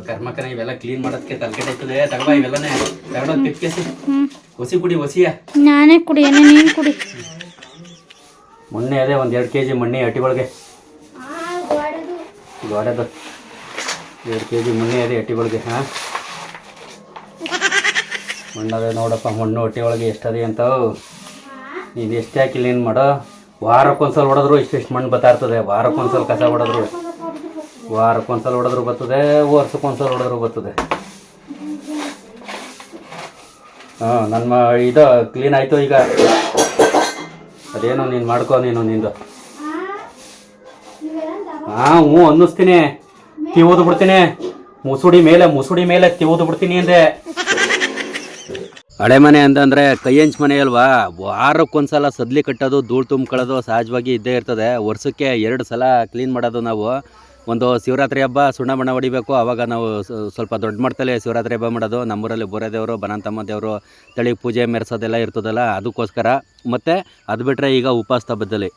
ಕರ್ಮಕನ ಇವೆಲ್ಲ ಕ್ಲೀನ್ ಮಾಡೋದಕ್ಕೆ ತಲೆಕೆಟ್ಟೈತದೆ ತಗಬಾ ಇವೆಲ್ಲನೇ. ತಗೊಂಡೋಗಿ ತಿಪ್ಪಿಸಿ. ಹೊಸಿ ಕುಡಿ ಹೊಸಿಯ ನಾನೇ ಕುಡಿ ಏನೇ ನೀನು ಕುಡಿ. ಮೊನ್ನೆ ಅದೇ ಒಂದು ಎರಡು ಕೆ ಜಿ ಮಣ್ಣಿ ಒಳಗೆ. ಗೋಡೆದು. ಎರಡು ಕೆ ಜಿ ಮಣ್ಣಿ ಅದೇ ಹಟ್ಟಿಗಳಿಗೆ ಹಾಂ. ಮಣ್ಣದೆ ನೋಡಪ್ಪ ಮಣ್ಣು ಹೊಟ್ಟೆ ಒಳಗೆ ಎಷ್ಟದೆ ಅಂತ ನೀನು ಎಷ್ಟು ಹಾಕಿಲ್ಲ ಏನು ಮಾಡೋ? ವಾರಕ್ಕೊಂದ್ಸಲ ಹೊಡೆದ್ರು ಇಷ್ಟು ಮಣ್ಣು ಬತ್ತಾ ಇರ್ತದೆ. ವಾರಕ್ಕೊಂದ್ಸಲ ಕಸ ಹೊಡೆದ್ರು. ವಾರಕ್ಕೊಂದ್ಸಲ ಹೊಡೆದ್ರು ಬರ್ತದೆ, ವರ್ಷಕ್ಕೊಂದ್ಸಲ ಹೊಡೆದ್ರು ಬರ್ತದೆ. ಹಾಂ, ನನ್ನ ಇದು ಕ್ಲೀನ್ ಆಯಿತು ಈಗ. ಅದೇನೋ ನೀನು ಮಾಡ್ಕೋ ನೀನು ನಿಂದು. ಹಾಂ, ಹ್ಞೂ ಅನ್ನಿಸ್ತೀನಿ. ತಿವೋದು ಬಿಡ್ತೀನಿ. ಮುಸುಡಿ ಮೇಲೆ ಮುಸುಡಿ ಮೇಲೆ ತಿವೋದು ಬಿಡ್ತೀನಿ ಅಂದೆ. ಹಳೆ ಮನೆ ಅಂತಂದರೆ ಕೈ ಹಂಚ್ ಮನೆ ಅಲ್ವಾ? ವಾರಕ್ಕೊಂದ್ಸಲ ಸದ್ಲಿ ಕಟ್ಟೋದು, ಧೂಳು ತುಂಬ್ಕೊಳ್ಳೋದು ಸಹಜವಾಗಿ ಇದ್ದೇ ಇರ್ತದೆ. ವರ್ಷಕ್ಕೆ ಎರಡು ಸಲ ಕ್ಲೀನ್ ಮಾಡೋದು ನಾವು. ಒಂದು ಶಿವರಾತ್ರಿ ಹಬ್ಬ ಸುಣ್ಣ ಬಣ್ಣ ಹೊಡಿಬೇಕು. ಆವಾಗ ನಾವು ಸ್ವಲ್ಪ ದೊಡ್ಡ ಮಟ್ಟದಲ್ಲಿ ಶಿವರಾತ್ರಿ ಹಬ್ಬ ಮಾಡೋದು. ನಮ್ಮೂರಲ್ಲಿ ಬೋರೆ ದೇವರು ಬನಂತಮ್ಮ ದೇವರು ತಳಿ ಪೂಜೆ ಮೆರೆಸೋದೆಲ್ಲ ಇರ್ತದಲ್ಲ, ಅದಕ್ಕೋಸ್ಕರ. ಮತ್ತು ಅದು ಬಿಟ್ಟರೆ ಈಗ ಉಪವಾಸ ಹಬ್ಬದಲ್ಲಿ.